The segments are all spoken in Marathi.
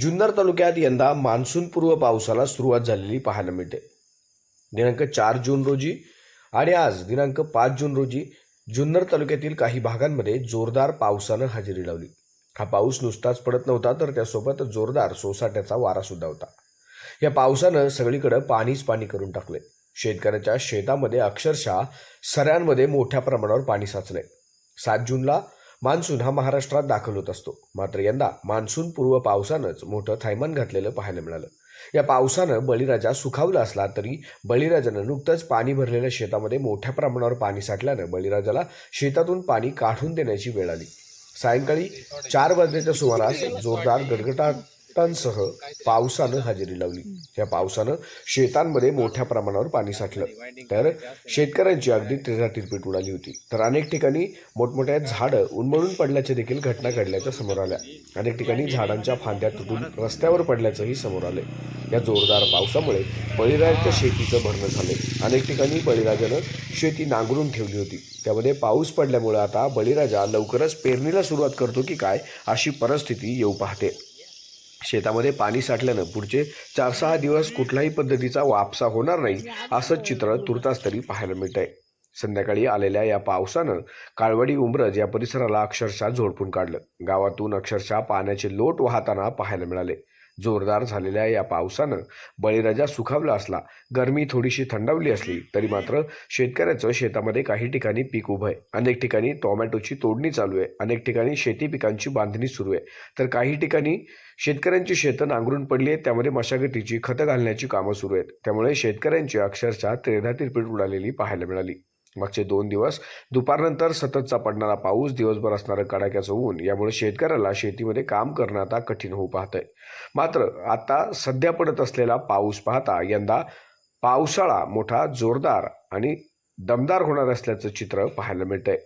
जुन्नर तालुक्यात यंदा मान्सूनपूर्व पावसाला सुरुवात झालेली पाहायला मिळते. दिनांक चार जून रोजी आणि आज दिनांक पाच जून रोजी जुन्नर तालुक्यातील काही भागांमध्ये जोरदार पावसानं हजेरी लावली. हा पाऊस नुसताच पडत नव्हता तर त्यासोबत जोरदार सोसाट्याचा वारा सुद्धा होता. या पावसानं सगळीकडं पाणीच पाणी करून टाकले. शेतकऱ्याच्या शेतामध्ये अक्षरशः सऱ्यांमध्ये मोठ्या प्रमाणावर पाणी साचले सात जूनला मान्सून हा महाराष्ट्रात दाखल होत असतो. मात्र यंदा मान्सून पूर्व पावसानंच मोठं थैमान घातलेलं पाहायला मिळालं. या पावसानं बळीराजा सुखावला असला तरी बळीराजानं नुकतंच पाणी भरलेल्या शेतामध्ये मोठ्या प्रमाणावर पाणी साठल्यानं बळीराजाला शेतातून पाणी काढून देण्याची वेळ आली. सायंकाळी चार वाजण्याच्या सुमारास जोरदार गडगडाटांसह पावसानं हजेरी लावली. या पावसानं शेतांमध्ये मोठ्या प्रमाणावर पाणी साठलं. तर शेतकऱ्यांची अगदी तिरपीट उडाली होती. तर अनेक ठिकाणी मोठमोठ्या झाडं उन्मळून पडल्याच्या देखील घटना घडल्याच्या समोर आल्या. अनेक ठिकाणी झाडांच्या फांद्या तुटून रस्त्यावर पडल्याचंही समोर आले. या जोरदार पावसामुळे बळीराजाच्या शेतीचं भरणं झाले. अनेक ठिकाणी बळीराजानं शेती नांगरून ठेवली होती. त्यामध्ये पाऊस पडल्यामुळे आता बळीराजा लवकरच पेरणीला सुरुवात करतो की काय अशी परिस्थिती येऊ पाहते. शेतामध्ये पाणी साठल्यानं पुढचे चार सहा दिवस कुठल्याही पद्धतीचा वापसा होणार नाही असं चित्र तुर्तास तरी पाहायला मिळत आहे संध्याकाळी आलेल्या या पावसानं काळवडी उमरज या परिसराला अक्षरशः झोडपून काढलं. गावातून अक्षरशः पाण्याचे लोट वाहताना पाहायला मिळाले. जोरदार झालेल्या या पावसानं बळीराजा सुखावला असला गरमी थोडीशी थंडावली असली तरी मात्र शेतकऱ्याचं शेतामध्ये काही ठिकाणी पीक उभं आहे. अनेक ठिकाणी टोमॅटोची तोडणी चालू आहे. अनेक ठिकाणी शेती पिकांची बांधणी सुरू आहे. तर काही ठिकाणी शेतकऱ्यांची शेतं नांगरून पडली आहेत. त्यामध्ये मशागतीची खतं घालण्याची कामं सुरू आहेत. त्यामुळे शेतकऱ्यांची अक्षरशः त्रेधा तिरपीट उडालेली पाहायला मिळाली. मागचे दोन दिवस. दुपारनंतर सततचा पडणारा पाऊस दिवसभर असणारं कडाक्याचं ऊन यामुळे शेतकऱ्याला शेतीमध्ये काम करणं आता कठीण होऊ पाहतंय. मात्र आता सध्या पडत असलेला पाऊस पाहता यंदा पावसाळा मोठा जोरदार आणि दमदार होणार असल्याचं चित्र पाहायला मिळतंय.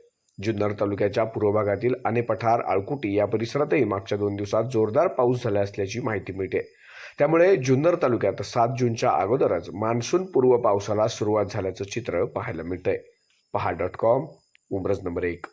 जुन्नर तालुक्याच्या पूर्व भागातील अने पठार आळकुटी या परिसरातही मागच्या दोन दिवसात जोरदार पाऊस झाला असल्याची माहिती मिळते. त्यामुळे जुन्नर तालुक्यात सात जूनच्या अगोदरच मान्सून पूर्व पावसाला सुरुवात झाल्याचं चित्र पाहायला मिळतंय. पहा डॉट कॉम उमरज नंबर एक.